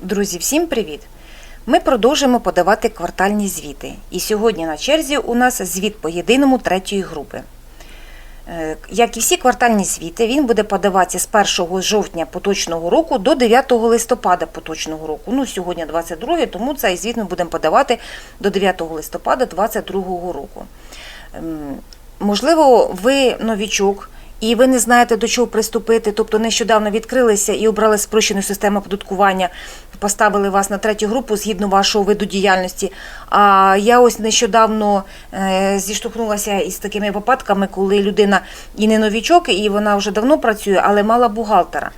Друзі, всім привіт! Ми продовжуємо подавати квартальні звіти. І сьогодні на черзі у нас звіт по єдиному третьої групи. Е, Як і всі квартальні звіти, він буде подаватися з 1 жовтня поточного року до 9 листопада поточного року. Ну, сьогодні 22, тому цей звіт ми будемо подавати до 9 листопада 2022 року. Ем, Можливо, ви новічок. І ви не знаєте, до чого приступити, тобто нещодавно відкрилися і обрали спрощену систему оподаткування, поставили вас на третю групу згідно вашого виду діяльності. А я ось нещодавно е, зіштовхнулася із такими випадками, коли людина і не новічок, і вона вже давно працює, але мала бухгалтера.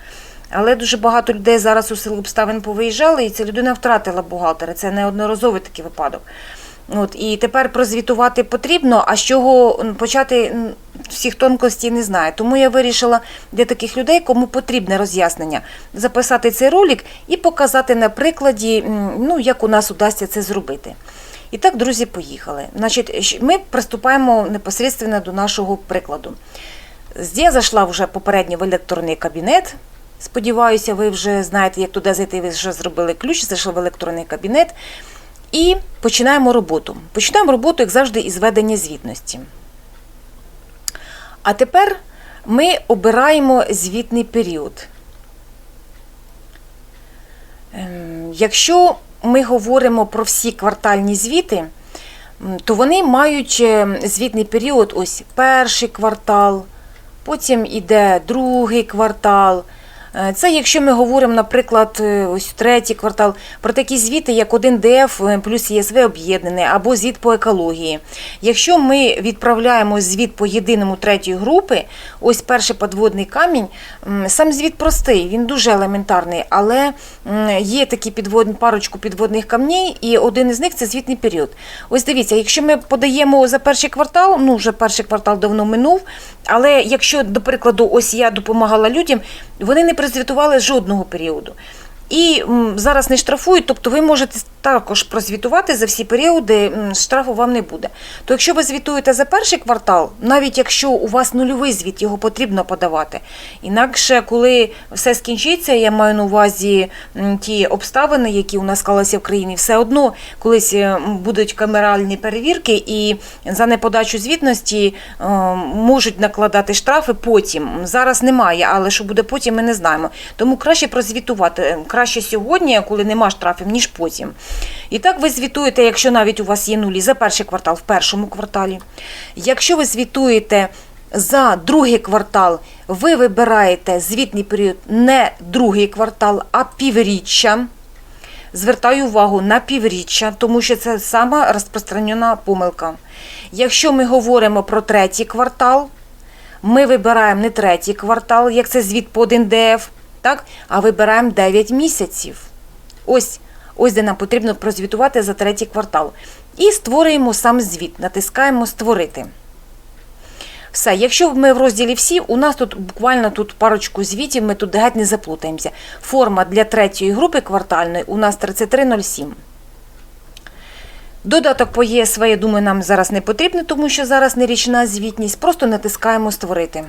Але дуже багато людей зараз у силу обставин повиїжджали, і ця людина втратила бухгалтера. Це неодноразовий такий випадок. От, і тепер прозвітувати потрібно, а з чого почати всіх тонкостей не знаю. Тому я вирішила для таких людей, кому потрібне роз'яснення, записати цей ролик і показати на прикладі, ну, як у нас удасться це зробити. І так, друзі, поїхали. Значить, ми приступаємо непосередньо до нашого прикладу. Я зайшла вже попередньо в електронний кабінет. Сподіваюся, ви вже знаєте, як туди зайти, ви вже зробили ключ, зайшли в електронний кабінет. І починаємо роботу. Починаємо роботу, як завжди, із ведення звітності. А тепер ми обираємо звітний період. Ем, Якщо ми говоримо про всі квартальні звіти, то вони мають е, звітний період ось перший квартал, потім іде другий квартал. Е, Це якщо ми говоримо, наприклад, е, ось третій квартал про такі звіти, як 1ДФ плюс ЄСВ об'єднаний або звіт по екології. Якщо ми відправляємо звіт по єдиному третьої групи, ось перший подводний камінь, сам звіт простий, він дуже елементарний, але є такі підводні парочку підводних камней, і один із них це звітний період. Ось дивіться, якщо ми подаємо за перший квартал, ну вже перший квартал давно минув, але якщо, до прикладу, ось я допомагала людям, вони не прозвітували жодного періоду. І зараз не штрафують, тобто ви можете також прозвітувати за всі періоди, штрафу вам не буде. То якщо ви звітуєте за перший квартал, навіть якщо у вас нульовий звіт, його потрібно подавати. Інакше, коли все скінчиться, я маю на увазі ті обставини, які у нас склалися в країні, все одно колись е, будуть камеральні перевірки, і за неподачу звітності е, можуть накладати штрафи потім. Зараз немає, але що буде потім, ми не знаємо. Тому краще прозвітувати. Краще сьогодні, коли нема штрафів, ніж потім. І так ви звітуєте, якщо навіть у вас є нулі за перший квартал в першому кварталі. Якщо ви звітуєте за другий квартал, ви вибираєте звітний період не другий квартал, а півріччя. Звертаю увагу на півріччя, тому що це сама розпространена помилка. Якщо ми говоримо про третій квартал, ми вибираємо не третій квартал, як це звіт по 1ДФ, так? а вибираємо 9 місяців. Ось, ось де нам потрібно прозвітувати за третій квартал. І створюємо сам звіт, натискаємо Створити. Все, якщо ми в розділі всі, у нас тут буквально тут парочку звітів, ми тут геть не заплутаємося. Форма для третьої групи квартальної у нас 3307. Додаток по ЄСВ, я думаю, нам зараз не потрібно, тому що зараз не річна звітність. Просто натискаємо Створити.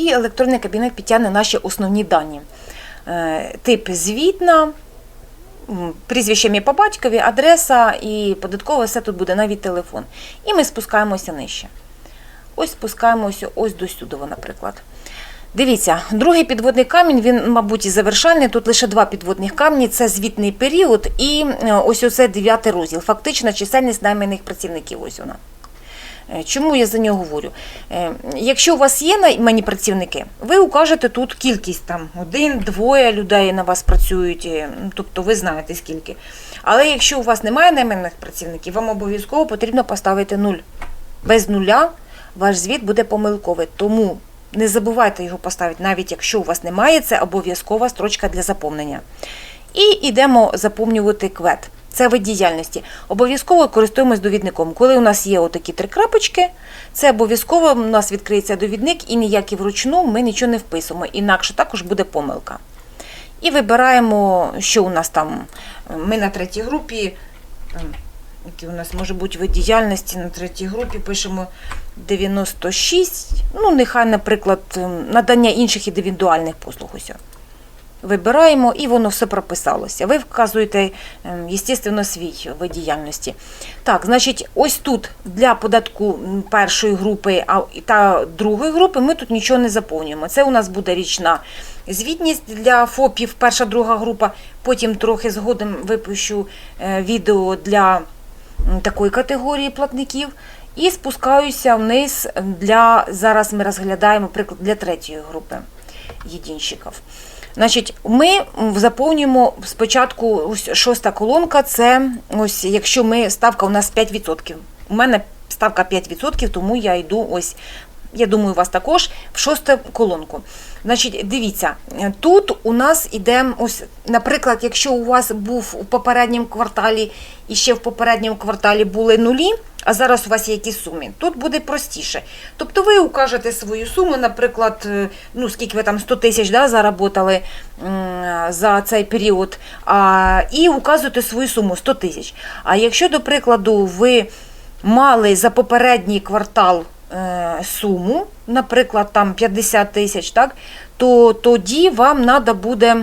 І електронний кабінет підтягне наші основні дані. Е, Тип звітна, прізвище ім'я по батькові, адреса і податкове все тут буде навіть телефон. І ми спускаємося нижче. Ось спускаємося ось до сюди, наприклад. Дивіться, другий підводний камінь, він, мабуть, і завершальний. Тут лише два підводних камні це звітний період і е, ось оце дев'ятий розділ. Фактична чисельність найманих працівників. Ось вона. Е, Чому я за нього говорю? Е, Якщо у вас є наймані працівники, ви укажете тут кількість там один, двоє людей на вас працюють, е, ну, тобто ви знаєте скільки. Але якщо у вас немає найманих працівників, вам обов'язково потрібно поставити нуль. Без нуля ваш звіт буде помилковий. Тому не забувайте його поставити, навіть якщо у вас немає, це обов'язкова строчка для заповнення. І йдемо заповнювати квет. Це вид діяльності. Обов'язково користуємось довідником. Коли у нас є отакі три крапочки, це обов'язково у нас відкриється довідник і ніякі вручну ми нічого не вписуємо, інакше також буде помилка. І вибираємо, що у нас там. Ми на третій групі, там, який у нас може бути вид діяльності на третій групі, пишемо 96. Ну, нехай, наприклад, надання інших індивідуальних послуг. Ось. Вибираємо і воно все прописалося. Ви вказуєте, звісно, свій вид діяльності. Так, значить, ось тут для податку першої групи та другої групи ми тут нічого не заповнюємо. Це у нас буде річна звітність для ФОПів, перша, друга група. Потім трохи згодом випущу е, відео для такої категорії платників. І спускаюся вниз для зараз ми розглядаємо приклад для третьої групи єдинщиків. Значить, ми заповнюємо спочатку ось шоста колонка. Це ось якщо ми ставка у нас 5%. У мене ставка 5%, тому я йду ось. Я думаю, у вас також в шосту колонку. Значить, дивіться, тут у нас іде ось, наприклад, якщо у вас був у попередньому кварталі і ще в попередньому кварталі були нулі, а зараз у вас є якісь суми, тут буде простіше. Тобто ви укажете свою суму, наприклад, е, ну скільки ви там 100 тисяч да, заработали за цей період, а, і указуєте свою суму 100 тисяч. А якщо, до прикладу, ви мали за попередній квартал е, суму, наприклад, там 50 тисяч, так, то тоді вам треба буде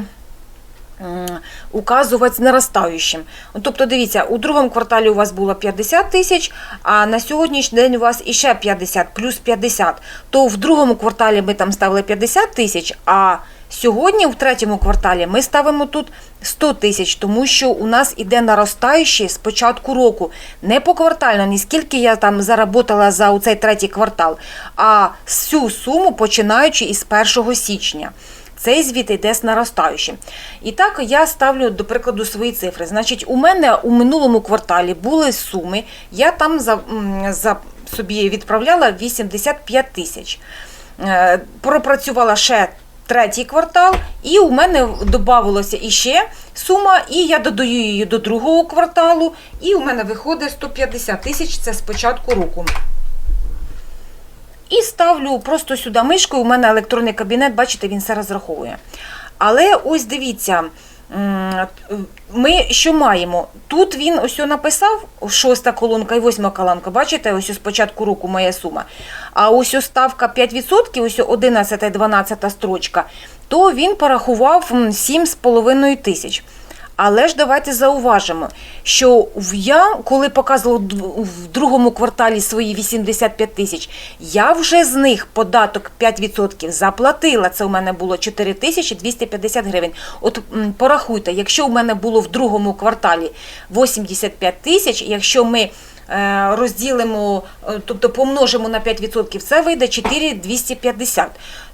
указувати наростаючим. Тобто, дивіться, у другому кварталі у вас було 50 тисяч, а на сьогоднішній день у вас іще 50, плюс 50. То в другому кварталі ми там ставили 50 тисяч, а сьогодні, в третьому кварталі, ми ставимо тут 100 тисяч, тому що у нас іде наростаючий з початку року. Не поквартально, ні скільки я там заработала за цей третій квартал, а всю суму починаючи із 1 січня. Цей звіт йде з наростаючим. І так я ставлю, до прикладу, свої цифри. Значить, у мене у минулому кварталі були суми, я там за, за собі відправляла 85 тисяч. Е, Пропрацювала ще третій квартал, і у мене додавалося іще сума, і я додаю її до другого кварталу, і у мене виходить 150 тисяч це з початку року. І ставлю просто сюди мишкою. У мене електронний кабінет, бачите, він все розраховує. Але ось дивіться, ми що маємо? Тут він ось написав, шоста колонка і восьма колонка, бачите, ось з початку року моя сума. А ось ставка 5%, ось 11-12 строчка, то він порахував м, 7,5 тисяч. Але ж давайте зауважимо, що я, коли показувала в другому кварталі свої 85 тисяч, я вже з них податок 5% заплатила. Це у мене було 4 тисячі 250 гривень. От порахуйте, якщо у мене було в другому кварталі 85 тисяч, якщо ми е, розділимо, е, тобто помножимо на 5%, це вийде 4250.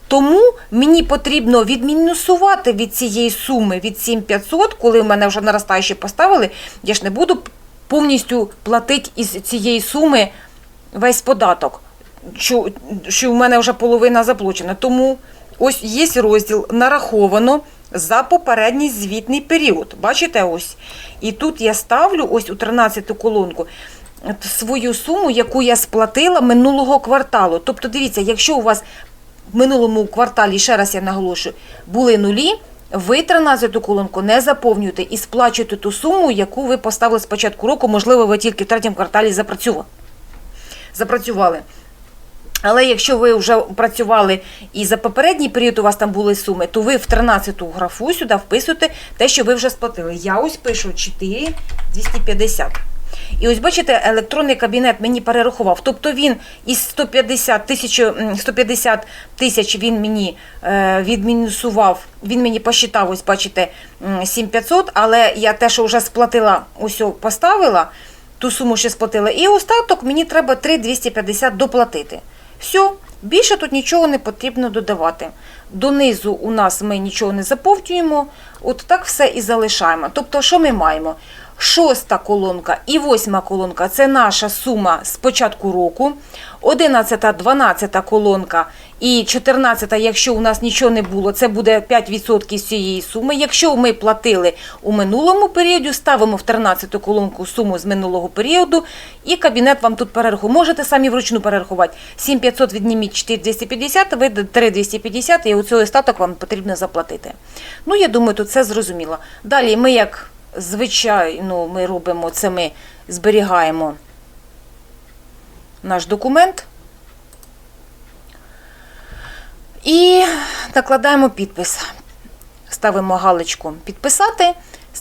Тому мені потрібно відмінусувати від цієї суми від 7500, коли в мене вже наростаючі поставили, я ж не буду повністю платити із цієї суми весь податок, що, що в мене вже половина заплачена. Тому ось є розділ нараховано за попередній звітний період. Бачите ось? І тут я ставлю ось у 13-ту колонку свою суму, яку я сплатила минулого кварталу. Тобто, дивіться, якщо у вас минулому кварталі, ще раз я наголошую, були нулі, ви 13 колонку не заповнюєте і сплачуєте ту суму, яку ви поставили з початку року, можливо, ви тільки в третьому кварталі запрацювали. Але якщо ви вже працювали і за попередній період у вас там були суми, то ви в 13-ту графу сюди вписуєте те, що ви вже сплатили. Я ось пишу 4 250. І ось бачите, електронний кабінет мені перерахував. Тобто він із 150 тисяч, 150 тисяч він мені е, відмінусував, він мені посчитав, ось бачите, 7500, але я те, що вже сплатила, ось поставила, ту суму ще сплатила. І остаток мені треба 3250 доплатити. Все, більше тут нічого не потрібно додавати. Донизу у нас ми нічого не заповнюємо, от так все і залишаємо. Тобто, що ми маємо? Шоста колонка і восьма колонка це наша сума з початку року. Одинадцята, дванадцята колонка і чотирнадцята, якщо у нас нічого не було, це буде 5% з цієї суми. Якщо ми платили у минулому періоді, ставимо в 13 колонку суму з минулого періоду, і кабінет вам тут перерахує. Можете самі вручну перерахувати. 7500 відніміть 4250, вийде 3250, і оцей остаток вам потрібно заплатити. Ну, я думаю, тут все зрозуміло. Далі ми як звичайно ми робимо це, ми зберігаємо наш документ і накладаємо підпис. ставимо галочку підписати,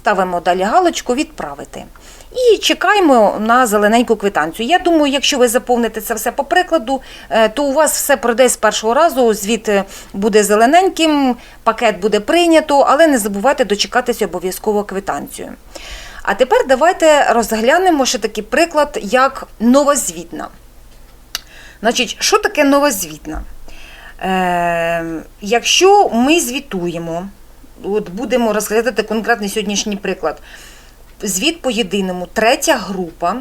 ставимо далі галочку відправити. І чекаємо на зелененьку квитанцію. Я думаю, якщо ви заповните це все по прикладу, е, то у вас все пройде з першого разу. Звіт е, буде зелененьким, пакет буде прийнято, але не забувайте дочекатися обов'язково квитанцію. А тепер давайте розглянемо ще такий приклад, як новозвітна. Значить, що таке новозвітна? Е, якщо ми звітуємо, от будемо розглядати конкретний сьогоднішній приклад. Звіт по єдиному, третя група,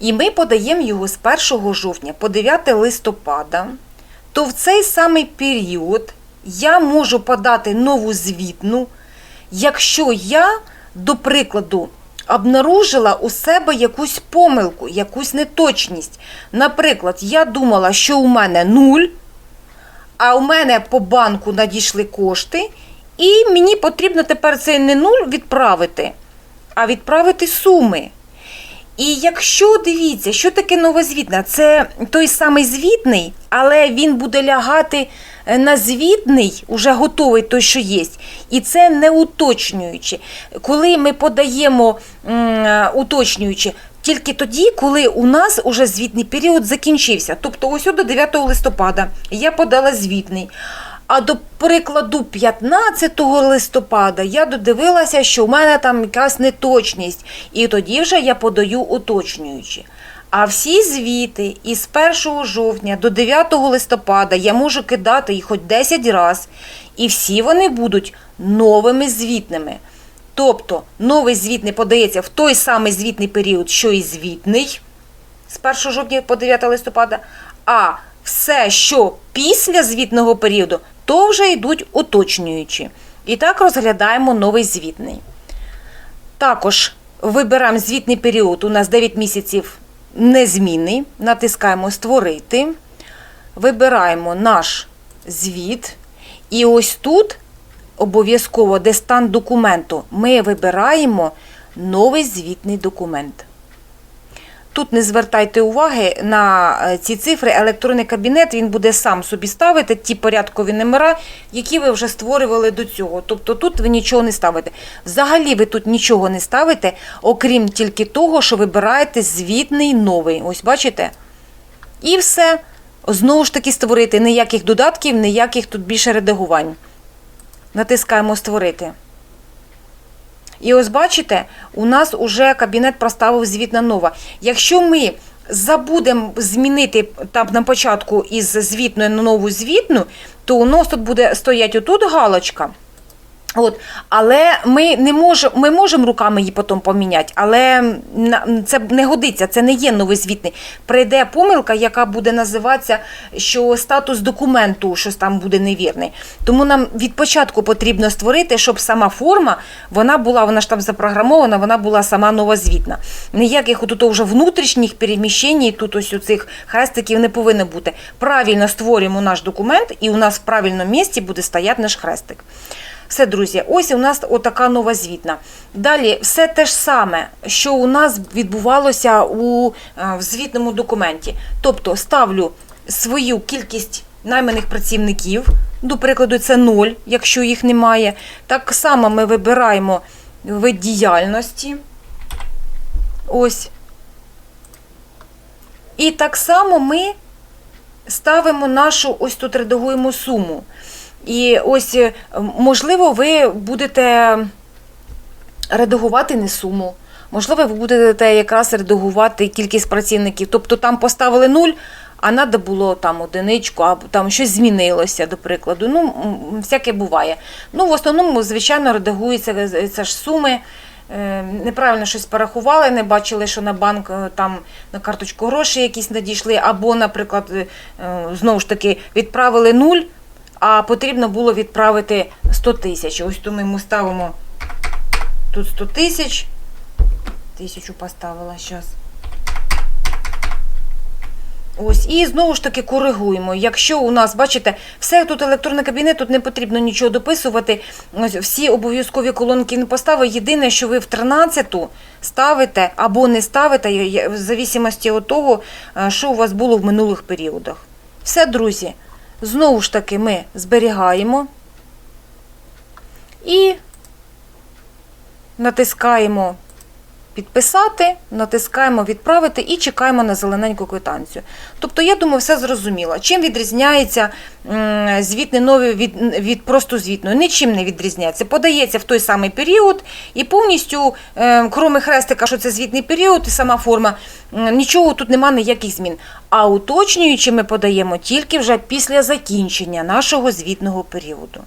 і ми подаємо його з 1 жовтня по 9 листопада, то в цей самий період я можу подати нову звітну, якщо я, до прикладу, обнаружила у себе якусь помилку, якусь неточність. Наприклад, я думала, що у мене нуль, а у мене по банку надійшли кошти, і мені потрібно тепер цей не нуль відправити, а відправити суми. І якщо дивіться, що таке новозвітна, це той самий звітний, але він буде лягати е, на звітний, уже готовий той, що є. І це не уточнюючи. Коли ми подаємо е, уточнюючи, тільки тоді, коли у нас уже звітний період закінчився. Тобто, ось до 9 листопада я подала звітний. А до прикладу 15 листопада я додивилася, що в мене там якась неточність, і тоді вже я подаю уточнюючи. А всі звіти із 1 жовтня до 9 листопада я можу кидати їх хоч 10 разів, і всі вони будуть новими звітними. Тобто новий звіт не подається в той самий звітний період, що і звітний з 1 жовтня по 9 листопада, а все, що після звітного періоду, то вже йдуть уточнюючі. І так розглядаємо новий звітний. Також вибираємо звітний період. У нас 9 місяців незмінний. Натискаємо Створити. Вибираємо наш звіт. І ось тут обов'язково, де стан документу, ми вибираємо новий звітний документ. Тут не звертайте уваги на е, ці цифри. Електронний кабінет він буде сам собі ставити ті порядкові номера, які ви вже створювали до цього. Тобто тут ви нічого не ставите. Взагалі ви тут нічого не ставите, окрім тільки того, що вибираєте звітний новий. Ось бачите? І все. Знову ж таки створити ніяких додатків, ніяких тут більше редагувань. Натискаємо Створити. І ось бачите, у нас уже кабінет проставив звітна нова. Якщо ми забудемо змінити там на початку із звітної на нову звітну, то у нас тут буде стоять отут галочка. От, але ми не можемо, ми можемо руками її потім поміняти, але це не годиться, це не є новий звітний. Прийде помилка, яка буде називатися, що статус документу щось там буде невірний. Тому нам від початку потрібно створити, щоб сама форма, вона була, вона ж там запрограмована, вона була сама новозвітна. Ніяких тут вже внутрішніх переміщень, тут ось у цих хрестиків не повинно бути. Правильно створюємо наш документ, і у нас в правильному місці буде стояти наш хрестик. Все, друзі, ось у нас отака нова звітна. Далі все те ж саме, що у нас відбувалося у е, в звітному документі. Тобто ставлю свою кількість найманих працівників, до прикладу, це 0, якщо їх немає. Так само ми вибираємо вид діяльності. Ось. І так само ми ставимо нашу, ось тут редагуємо суму. І ось, е, можливо, ви будете редагувати не суму. Можливо, ви будете якраз редагувати кількість працівників. Тобто там поставили нуль, а треба було там одиничку, або там щось змінилося, до прикладу. Ну, всяке буває. Ну, в основному, звичайно, редагуються це ж суми. Е, Неправильно щось порахували, не бачили, що на банк е, там на карточку гроші якісь надійшли, або, наприклад, е, знову ж таки відправили нуль, а потрібно було відправити 100 тисяч. Ось то ми йому ставимо тут 100 тисяч. Тисячу поставила зараз. Ось, і знову ж таки коригуємо. Якщо у нас, бачите, все тут електронний кабінет, тут не потрібно нічого дописувати. Ось всі обов'язкові колонки не поставили. Єдине, що ви в 13-ту ставите або не ставите, в зависимості від того, е, що у вас було в минулих періодах. Все, друзі, знову ж таки, ми зберігаємо. і натискаємо підписати, натискаємо відправити і чекаємо на зелененьку квитанцію. Тобто, я думаю, все зрозуміло. Чим відрізняється звітний новий від, від просто звітної? Нічим не відрізняється. Подається в той самий період і повністю, е, кроме хрестика, що це звітний період і сама форма, нічого тут нема ніяких змін. А уточнюючи ми подаємо тільки вже після закінчення нашого звітного періоду.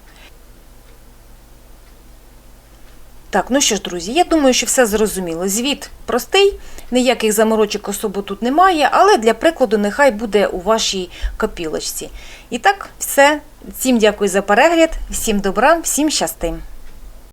Так, ну що ж, друзі, я думаю, що все зрозуміло. Звіт простий, ніяких заморочок особо тут немає, але для прикладу нехай буде у вашій копілочці. І так, все. Всім дякую за перегляд, всім добра, всім щасти.